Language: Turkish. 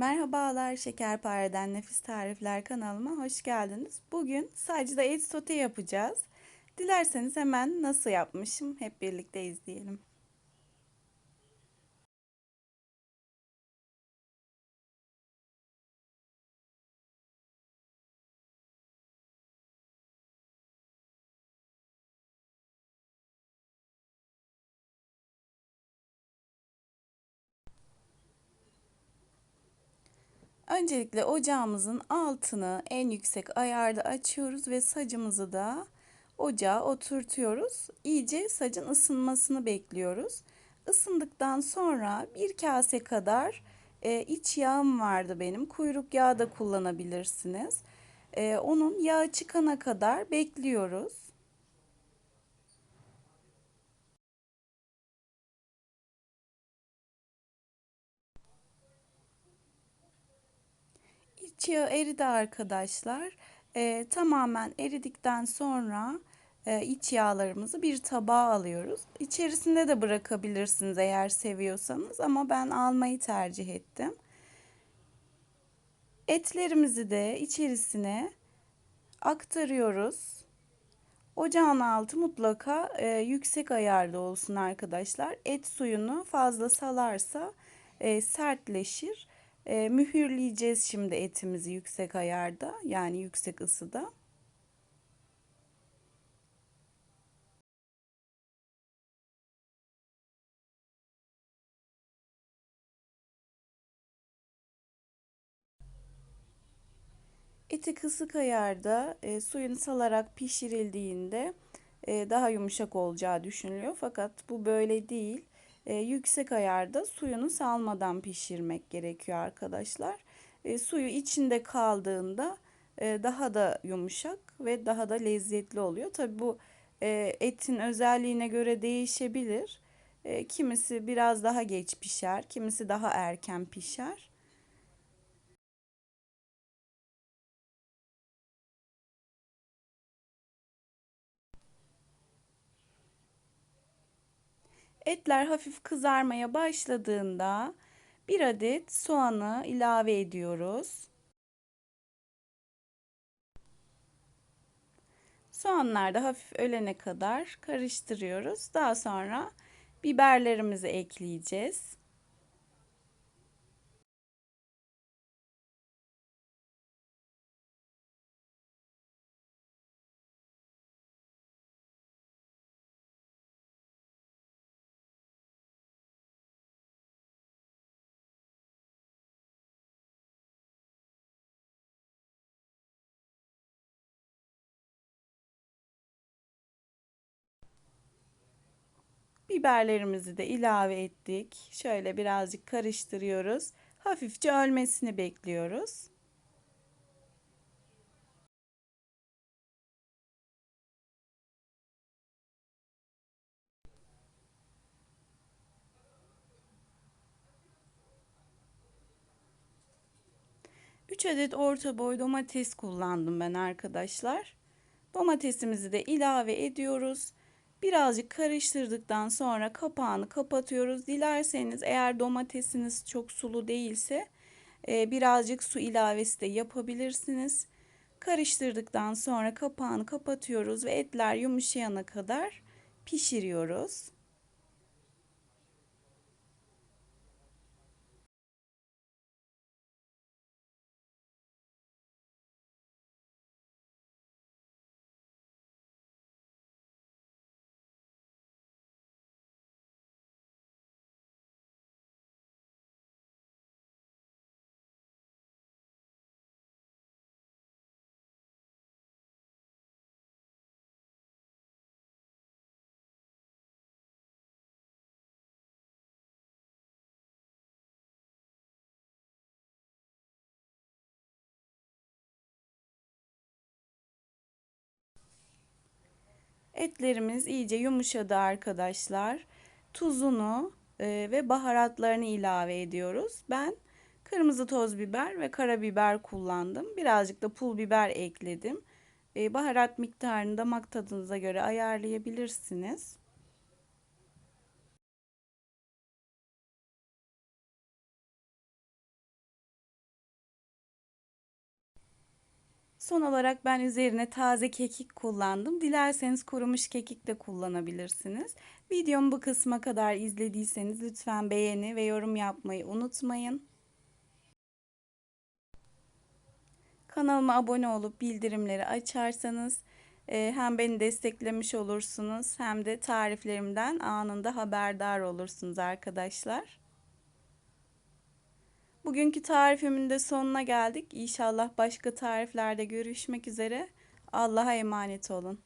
Merhabalar Şekerpare'den Nefis Tarifler kanalıma hoş geldiniz. Bugün sadece et sote yapacağız. Dilerseniz hemen nasıl yapmışım hep birlikte izleyelim. Öncelikle ocağımızın altını en yüksek ayarda açıyoruz ve sacımızı da ocağa oturtuyoruz. İyice sacın ısınmasını bekliyoruz. Isındıktan sonra bir kase kadar e, iç yağım vardı benim. Kuyruk yağı da kullanabilirsiniz. E, onun yağı çıkana kadar bekliyoruz. Yağı eridi arkadaşlar. E, tamamen eridikten sonra e, iç yağlarımızı bir tabağa alıyoruz. İçerisinde de bırakabilirsiniz eğer seviyorsanız ama ben almayı tercih ettim. Etlerimizi de içerisine aktarıyoruz. Ocağın altı mutlaka e, yüksek ayarda olsun arkadaşlar. Et suyunu fazla salarsa e, sertleşir. E, mühürleyeceğiz şimdi etimizi yüksek ayarda yani yüksek ısıda. Eti kısık ayarda e, suyunu salarak pişirildiğinde e, daha yumuşak olacağı düşünülüyor. Fakat bu böyle değil. E, yüksek ayarda suyunu salmadan pişirmek gerekiyor arkadaşlar. E, suyu içinde kaldığında e, daha da yumuşak ve daha da lezzetli oluyor. Tabi bu e, etin özelliğine göre değişebilir. E, kimisi biraz daha geç pişer, kimisi daha erken pişer. Etler hafif kızarmaya başladığında bir adet soğanı ilave ediyoruz. Soğanlar da hafif ölene kadar karıştırıyoruz. Daha sonra biberlerimizi ekleyeceğiz. Biberlerimizi de ilave ettik. Şöyle birazcık karıştırıyoruz. Hafifçe ölmesini bekliyoruz. 3 adet orta boy domates kullandım ben arkadaşlar. Domatesimizi de ilave ediyoruz. Birazcık karıştırdıktan sonra kapağını kapatıyoruz. Dilerseniz eğer domatesiniz çok sulu değilse e, birazcık su ilavesi de yapabilirsiniz. Karıştırdıktan sonra kapağını kapatıyoruz ve etler yumuşayana kadar pişiriyoruz. Etlerimiz iyice yumuşadı arkadaşlar. Tuzunu e, ve baharatlarını ilave ediyoruz. Ben kırmızı toz biber ve karabiber kullandım. Birazcık da pul biber ekledim. E, baharat miktarını damak tadınıza göre ayarlayabilirsiniz. Son olarak ben üzerine taze kekik kullandım. Dilerseniz kurumuş kekik de kullanabilirsiniz. Videomu bu kısma kadar izlediyseniz lütfen beğeni ve yorum yapmayı unutmayın. Kanalıma abone olup bildirimleri açarsanız e, hem beni desteklemiş olursunuz hem de tariflerimden anında haberdar olursunuz arkadaşlar. Bugünkü tarifimin de sonuna geldik. İnşallah başka tariflerde görüşmek üzere. Allah'a emanet olun.